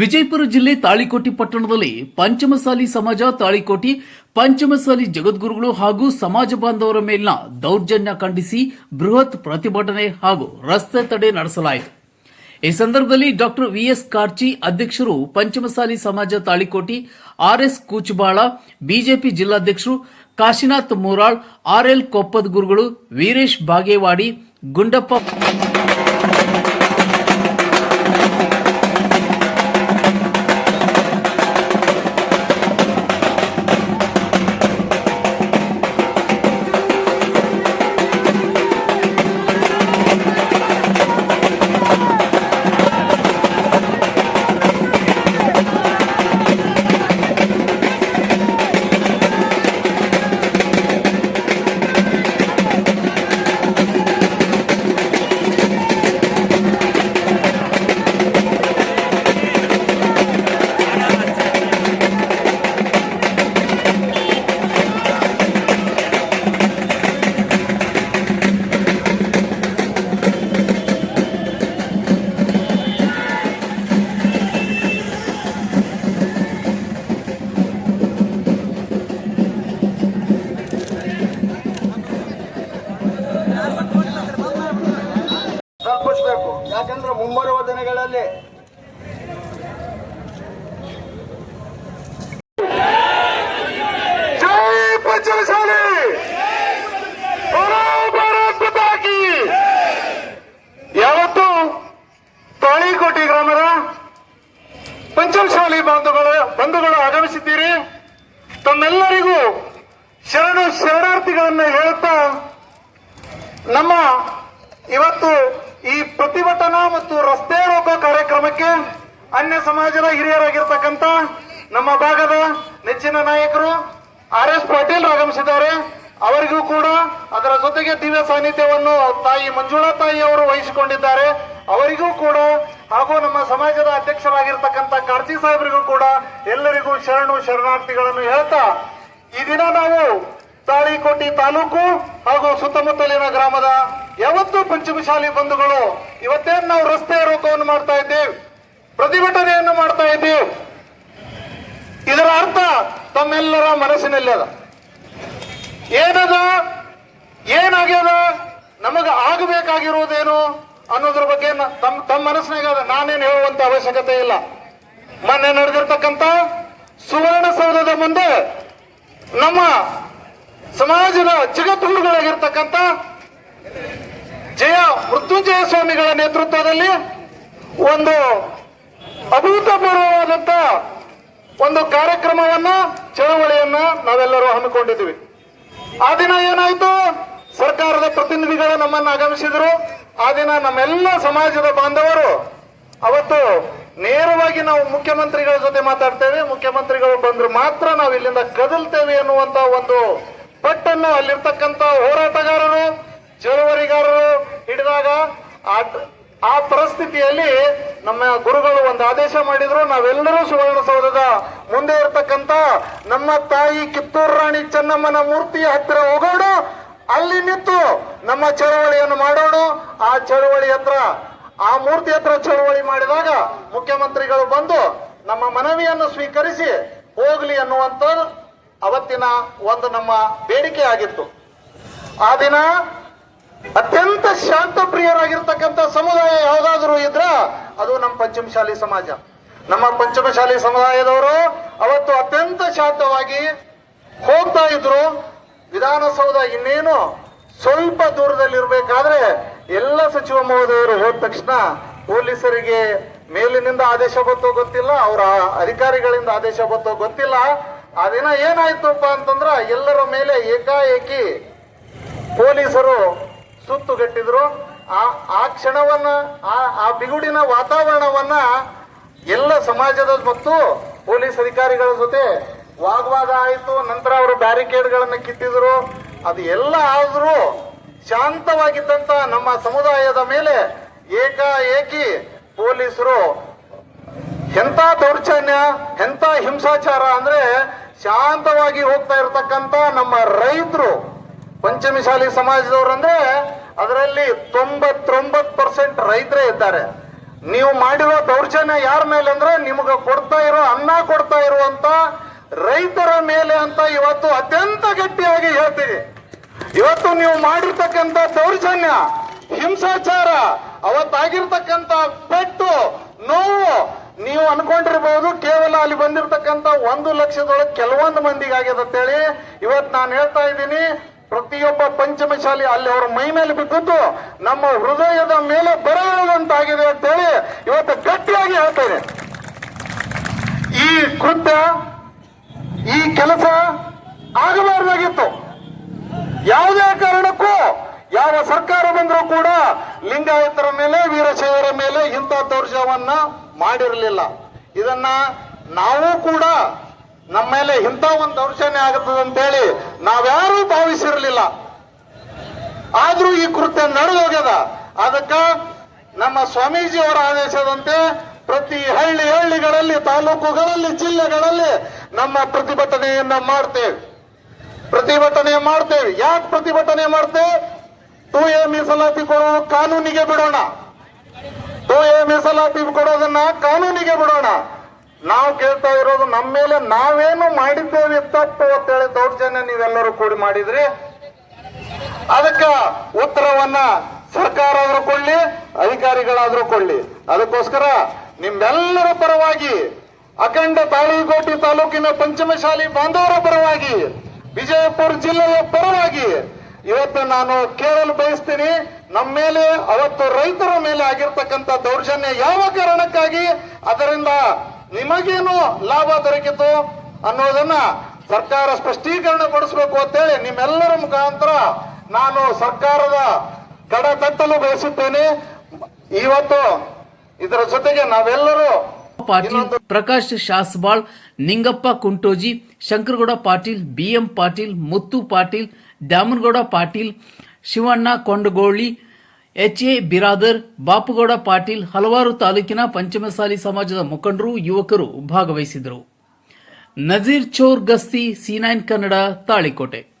ವಿಜಯಪುರ ಜಿಲ್ಲೆ ತಾಳಿಕೋಟಿ ಪಟ್ಟಣದಲ್ಲಿ ಪಂಚಮಸಾಲಿ ಸಮಾಜ, ತಾಳಿಕೋಟಿ, ಪಂಚಮಸಾಲಿ ಜಗದ್ಗುರುಗಳು ಹಾಗೂ ಸಮಾಜ ಬಾಂಧವರ ಮೇಲಿನ ದೌರ್ಜನ್ಯ ಖಂಡಿಸಿ ಬೃಹತ್ ಪ್ರತಿಭಟನೆ ಹಾಗೂ ರಸ್ತೆ ತಡೆ ನಡೆಸಲಾಯಿತು. ಈ ಸಂದರ್ಭದಲ್ಲಿ ಡಾಕ್ಟರ್ ವಿಎಸ್ ಕಾರ್ಚಿ ಅಧ್ಯಕ್ಷರು ಪಂಚಮಸಾಲಿ ಸಮಾಜ, ತಾಳಿಕೋಟಿ ಆರ್ಎಸ್ ಕೂಚಬಾಳ, ಬಿಜೆಪಿ ಜಿಲ್ಲಾಧ್ಯಕ್ಷರು ಕಾಶಿನಾಥ್ ಮೂರಾಳ್ ಆರ್ಎಲ್ ಕೊಪ್ಪದ್ ಗುರುಗಳು ವೀರೇಶ್ ಬಾಗೇವಾಡಿ, ಗುಂಡಪ್ಪ ಭಾರತದಾಗಿ ಯಾವತ್ತು ತಾಳಿಕೋಟಿ ಗ್ರಾಮದ ಪಂಚಮಶಾಲಿ ಬಾಂಧವಗಳು ಬಂಧುಗಳು ಆಗಮಿಸಿದ್ದೀರಿ? ತಮ್ಮೆಲ್ಲರಿಗೂ ಶರಣು ಶರಣಾರ್ಥಿಗಳನ್ನು ಹೇಳುತ್ತಾ ನಮ್ಮ ಇವತ್ತು ಈ ಪ್ರತಿಭಟನಾ ಮತ್ತು ರಸ್ತೆ ರೋಕೋ ಕಾರ್ಯಕ್ರಮಕ್ಕೆ ಅನ್ಯ ಸಮಾಜದ ಹಿರಿಯರಾಗಿರ್ತಕ್ಕಂಥ ನಮ್ಮ ಭಾಗದ ನೆಚ್ಚಿನ ನಾಯಕರು ಆರ್ ಎಸ್ ಪಾಟೀಲ್ ಆಗಮಿಸಿದ್ದಾರೆ. ಅವರಿಗೂ ಕೂಡ ಅದರ ಜೊತೆಗೆ ದಿವ್ಯ ಸಾನ್ನಿಧ್ಯವನ್ನು ತಾಯಿ ಮಂಜುಳಾ ತಾಯಿ ಅವರು ವಹಿಸಿಕೊಂಡಿದ್ದಾರೆ. ಅವರಿಗೂ ಕೂಡ ಹಾಗೂ ನಮ್ಮ ಸಮಾಜದ ಅಧ್ಯಕ್ಷರಾಗಿರ್ತಕ್ಕಂಥ ಕಾರ್ತಿ ಸಾಹೇಬರಿಗೂ ಕೂಡ ಎಲ್ಲರಿಗೂ ಶರಣು ಶರಣಾರ್ಥಿಗಳನ್ನು ಹೇಳ್ತಾ ಈ ದಿನ ನಾವು ತಾಳಿಕೋಟಿ ತಾಲೂಕು ಹಾಗೂ ಸುತ್ತಮುತ್ತಲಿನ ಗ್ರಾಮದ ಯಾವತ್ತು ಪಂಚಮಶಾಲಿ ಬಂಧುಗಳು ಇವತ್ತೇನು ನಾವು ರಸ್ತೆ ರೋಕವನ್ನು ಮಾಡ್ತಾ ಇದ್ದೀವಿ. ಪ್ರತಿಭಟನೆಯನ್ನು ಮಾಡ್ತಾ ಇದ್ದೀವಿ. ಇದರ ಅರ್ಥ ತಮ್ಮೆಲ್ಲರ ಮನಸ್ಸಿನಲ್ಲಿ ಅದ. ಏನದ? ಏನಾಗ್ಯದ? ನಮಗ ಆಗಬೇಕಾಗಿರುವುದೇನು ಅನ್ನೋದ್ರ ಬಗ್ಗೆ ತಮ್ಮ ತಮ್ಮ ಮನಸ್ಸಿನಾಗ ನಾನೇನು ಹೇಳುವಂತ ಅವಶ್ಯಕತೆ ಇಲ್ಲ. ಮೊನ್ನೆ ನಡೆದಿರ್ತಕ್ಕಂಥ ಸುವರ್ಣಸೌಧದ ಮುಂದೆ ನಮ್ಮ ಸಮಾಜದ ಜಗದ್ಗುರುಗಳಾಗಿರ್ತಕ್ಕಂಥ ಜಯ ಮೃತ್ಯುಂಜಯ ಸ್ವಾಮಿಗಳ ನೇತೃತ್ವದಲ್ಲಿ ಒಂದು ಅಭೂತಪೂರ್ವವಾದಂತ ಒಂದು ಕಾರ್ಯಕ್ರಮವನ್ನ, ಚಳವಳಿಯನ್ನ ನಾವೆಲ್ಲರೂ ಹಮ್ಮಿಕೊಂಡಿದ್ವಿ ಆ ದಿನ ಏನಾಯ್ತು? ಸರ್ಕಾರದ ಪ್ರತಿನಿಧಿಗಳು ನಮ್ಮನ್ನು ಆಗಮಿಸಿದ್ರು. ಆ ದಿನ ನಮ್ಮೆಲ್ಲ ಸಮಾಜದ ಬಾಂಧವರು ಅವತ್ತು ನೇರವಾಗಿ ನಾವು ಮುಖ್ಯಮಂತ್ರಿಗಳ ಜೊತೆ ಮಾತಾಡ್ತೇವೆ. ಮುಖ್ಯಮಂತ್ರಿಗಳು ಬಂದ್ರೆ ಮಾತ್ರ ನಾವು ಇಲ್ಲಿಂದ ಕದಲ್ತೇವೆ ಅನ್ನುವಂತ ಒಂದು ಪಟ್ಟನ್ನು ಅಲ್ಲಿರ್ತಕ್ಕಂಥ ಹೋರಾಟಗಾರರು, ಚಳುವಳಿಗಾರರು ಹಿಡಿದಾಗ ಆ ಪರಿಸ್ಥಿತಿಯಲ್ಲಿ ನಮ್ಮ ಗುರುಗಳು ಒಂದು ಆದೇಶ ಮಾಡಿದ್ರು, ನಾವೆಲ್ಲರೂ ಸುವರ್ಣಸೌಧದ ಮುಂದೆ ಇರತಕ್ಕಂತ ನಮ್ಮ ತಾಯಿ ಕಿತ್ತೂರು ರಾಣಿ ಚೆನ್ನಮ್ಮನ ಮೂರ್ತಿಯ ಹತ್ತಿರ ಹೋಗೋಣ ಅಲ್ಲಿ ನಿಂತು ನಮ್ಮ ಚಳವಳಿಯನ್ನು ಮಾಡೋಣ ಆ ಚಳವಳಿ ಹತ್ರ, ಆ ಮೂರ್ತಿ ಹತ್ರ ಚಳವಳಿ ಮಾಡಿದಾಗ ಮುಖ್ಯಮಂತ್ರಿಗಳು ಬಂದು ನಮ್ಮ ಮನವಿಯನ್ನು ಸ್ವೀಕರಿಸಿ ಹೋಗ್ಲಿ ಅನ್ನುವಂತ ಅವತ್ತಿನ ಒಂದು ನಮ್ಮ ಬೇಡಿಕೆ ಆಗಿತ್ತು. ಆ ದಿನ ಅತ್ಯಂತ ಶಾಂತ ಪ್ರಿಯರಾಗಿರ್ತಕ್ಕಂಥ ಸಮುದಾಯ ಯಾವುದಾದ್ರೂ ಇದ್ರ ಅದು ನಮ್ಮ ಪಂಚಮಶಾಲಿ ಸಮಾಜ. ನಮ್ಮ ಪಂಚಮಶಾಲಿ ಸಮುದಾಯದವರು ಅವತ್ತು ಅತ್ಯಂತ ಶಾಂತವಾಗಿ ಹೋಗ್ತಾ ಇದ್ರು. ವಿಧಾನಸೌಧ ಇನ್ನೇನು ಸ್ವಲ್ಪ ದೂರದಲ್ಲಿರ್ಬೇಕಾದ್ರೆ ಎಲ್ಲ ಸಚಿವ ಮಹೋದಯರು ಹೋದ ತಕ್ಷಣ ಪೊಲೀಸರಿಗೆ ಮೇಲಿನಿಂದ ಆದೇಶ ಬತ್ತೋ ಗೊತ್ತಿಲ್ಲ, ಅವರ ಅಧಿಕಾರಿಗಳಿಂದ ಆದೇಶ ಬತ್ತೋ ಗೊತ್ತಿಲ್ಲ. ಆ ದಿನ ಏನಾಯ್ತಪ್ಪ ಅಂತಂದ್ರ ಎಲ್ಲರ ಮೇಲೆ ಏಕಾಏಕಿ ಪೊಲೀಸರು ಸುತ್ತುಗಟ್ಟಿದ್ರು. ಆ ಆ ಕ್ಷಣವನ್ನ, ಆ ಬಿಗುಡಿನ ವಾತಾವರಣವನ್ನ ಎಲ್ಲ ಸಮಾಜದ ಮತ್ತು ಪೊಲೀಸ್ ಅಧಿಕಾರಿಗಳ ಜೊತೆ ವಾಗ್ವಾದ ಆಯಿತು. ನಂತರ ಅವರು ಬ್ಯಾರಿಕೇಡ್ಗಳನ್ನು ಕಿತ್ತಿದ್ರು. ಅದು ಎಲ್ಲ ಆದರೂ ಶಾಂತವಾಗಿದ್ದಂತ ನಮ್ಮ ಸಮುದಾಯದ ಮೇಲೆ ಏಕಾಏಕಿ ಪೊಲೀಸರು ಎಂತ ದೌರ್ಜನ್ಯ, ಎಂತ ಹಿಂಸಾಚಾರ ಅಂದ್ರೆ ಶಾಂತವಾಗಿ ಹೋಗ್ತಾ ಇರತಕ್ಕಂತ ನಮ್ಮ ರೈತರು ಪಂಚಮಿಶಾಲಿ ಸಮಾಜದವ್ರಂದ್ರೆ ಅದರಲ್ಲಿ ತೊಂಬತ್ತೊಂಬತ್ತು ಪರ್ಸೆಂಟ್ ರೈತರೇ ಇದ್ದಾರೆ. ನೀವು ಮಾಡಿರೋ ದೌರ್ಜನ್ಯ ಯಾರ ಮೇಲೆ ಅಂದ್ರೆ ನಿಮಗೆ ಕೊಡ್ತಾ ಇರೋ ಅನ್ನ ಕೊಡ್ತಾ ಇರುವಂತ ರೈತರ ಮೇಲೆ ಅಂತ ಇವತ್ತು ಅತ್ಯಂತ ಗಟ್ಟಿಯಾಗಿ ಹೇಳ್ತೀವಿ ಇವತ್ತು ನೀವು ಮಾಡಿರ್ತಕ್ಕಂಥ ದೌರ್ಜನ್ಯ, ಹಿಂಸಾಚಾರ ಅವತ್ತಾಗಿರ್ತಕ್ಕಂಥ ಪೆಟ್ಟು, ನೋವು ನೀವು ಅನ್ಕೊಂಡಿರ್ಬೋದು, ಕೇವಲ ಅಲ್ಲಿ ಬಂದಿರತಕ್ಕಂತ ಒಂದು ಲಕ್ಷದೊಳಗೆ ಕೆಲವೊಂದು ಮಂದಿಗೆ ಆಗ್ಯದ ಅಂತೇಳಿ. ಇವತ್ತು ನಾನು ಹೇಳ್ತಾ ಇದ್ದೀನಿ, ಪ್ರತಿಯೊಬ್ಬ ಪಂಚಮಶಾಲಿ ಅಲ್ಲಿ ಅವರ ಮೈ ಮೇಲೆ ಬಿದ್ದದ್ದು ನಮ್ಮ ಹೃದಯದ ಮೇಲೆ ಬರೆಯುವಂತಾಗಿದೆ ಅಂತೇಳಿ ಇವತ್ತು ಗಟ್ಟಿಯಾಗಿ ಹೇಳ್ತೇನೆ ಈ ಕೃತ್ಯ, ಈ ಕೆಲಸ ಆಗಬಾರ್ದಾಗಿತ್ತು. ಯಾವುದೇ ಕಾರಣಕ್ಕೂ ಯಾವ ಸರ್ಕಾರ ಬಂದರೂ ಕೂಡ ಲಿಂಗಾಯತರ ಮೇಲೆ, ವೀರಶೈವರ ಮೇಲೆ ಇಂಥ ದೌರ್ಜನ್ಯವನ್ನ ಮಾಡಿರಲಿಲ್ಲ. ಇದನ್ನ ನಾವು ಕೂಡ ನಮ್ಮ ಮೇಲೆ ಇಂಥ ಒಂದು ದೌರ್ಜನ್ಯ ಆಗುತ್ತದೆ ಅಂತೇಳಿ ನಾವ್ಯಾರೂ ಭಾವಿಸಿರಲಿಲ್ಲ. ಆದ್ರೂ ಈ ಕೃತ್ಯ ನಡೆದೋಗ್ಯದ. ಅದಕ್ಕ ನಮ್ಮ ಸ್ವಾಮೀಜಿಯವರ ಆದೇಶದಂತೆ ಪ್ರತಿ ಹಳ್ಳಿ ಹಳ್ಳಿಗಳಲ್ಲಿ, ತಾಲೂಕುಗಳಲ್ಲಿ, ಜಿಲ್ಲೆಗಳಲ್ಲಿ ನಮ್ಮ ಪ್ರತಿಭಟನೆಯನ್ನ ಮಾಡ್ತೇವೆ. ಪ್ರತಿಭಟನೆ ಮಾಡ್ತೇವೆ. ಯಾಕೆ ಪ್ರತಿಭಟನೆ ಮಾಡ್ತೇವೆ? ಟೂ ಮೀಸಲಾತಿ ಕೊಡೋ ಕಾನೂನಿಗೆ ಬಿಡೋಣ. ಟೂ ಮೀಸಲಾತಿ ಕೊಡೋದನ್ನ ಕಾನೂನಿಗೆ ಬಿಡೋಣ. ನಾವು ಕೇಳ್ತಾ ಇರೋದು ನಮ್ಮ ಮೇಲೆ ನಾವೇನು ಮಾಡಿದ್ದೇವೆ ತಪ್ಪು ಅಂತ ಹೇಳಿ ದೌರ್ಜನ್ಯ ನೀವೆಲ್ಲರೂ ಕೂಡಿ ಮಾಡಿದ್ರಿ. ಅದಕ್ಕ ಉತ್ತರವನ್ನ ಸರ್ಕಾರ ಆದ್ರೂ ಕೊಳ್ಳಿ ಅಧಿಕಾರಿಗಳಾದ್ರೂ ಕೊಳ್ಳಿ ಅದಕ್ಕೋಸ್ಕರ ನಿಮ್ಮೆಲ್ಲರ ಪರವಾಗಿ ಅಖಂಡ ತಾಳಿಗೋಟಿ ತಾಲೂಕಿನ ಪಂಚಮಶಾಲಿ ಬಾಂಧವರ ಪರವಾಗಿ, ವಿಜಯಪುರ ಜಿಲ್ಲೆಯ ಪರವಾಗಿ ಇವತ್ತು ನಾನು ಕೇಳಲು ಬಯಸ್ತೀನಿ ನಮ್ಮ ಮೇಲೆ ಅವತ್ತು ರೈತರ ಮೇಲೆ ಆಗಿರ್ತಕ್ಕಂಥ ದೌರ್ಜನ್ಯ ಯಾವ ಕಾರಣಕ್ಕಾಗಿ? ಅದರಿಂದ ನಿಮಗೇನು ಲಾಭ ದೊರಕಿತು ಅನ್ನೋದನ್ನ ಸರ್ಕಾರ ಸ್ಪಷ್ಟೀಕರಣ ಪಡಿಸಬೇಕು ಅಂತೇಳಿ ನಿಮ್ಮೆಲ್ಲರ ಮುಖಾಂತರ ನಾನು ಸರ್ಕಾರದ ಕಡ ತಟ್ಟಲು ಬಯಸುತ್ತೇನೆ. ಇವತ್ತು ಇದರ ಜೊತೆಗೆ ನಾವೆಲ್ಲರೂ Patil Prakash Shasbal Ningappa Kuntoji Shankaragouda Patil BM Patil Muttu Patil Dyamanagouda Patil Shivanna Kondagoli H A Biradar, Bapugouda Patil, ಹಲವಾರು ತಾಲೂಕಿನ ಪಂಚಮಸಾಲಿ ಸಮಾಜದ ಮುಖಂಡರು, ಯುವಕರು ಭಾಗವಹಿಸಿದರು ನಜೀರ್ ಚೋರ್ ಗಸ್ತಿ, ಸಿ ನೈನ್ ಕನ್ನಡ, ತಾಳಿಕೋಟೆ.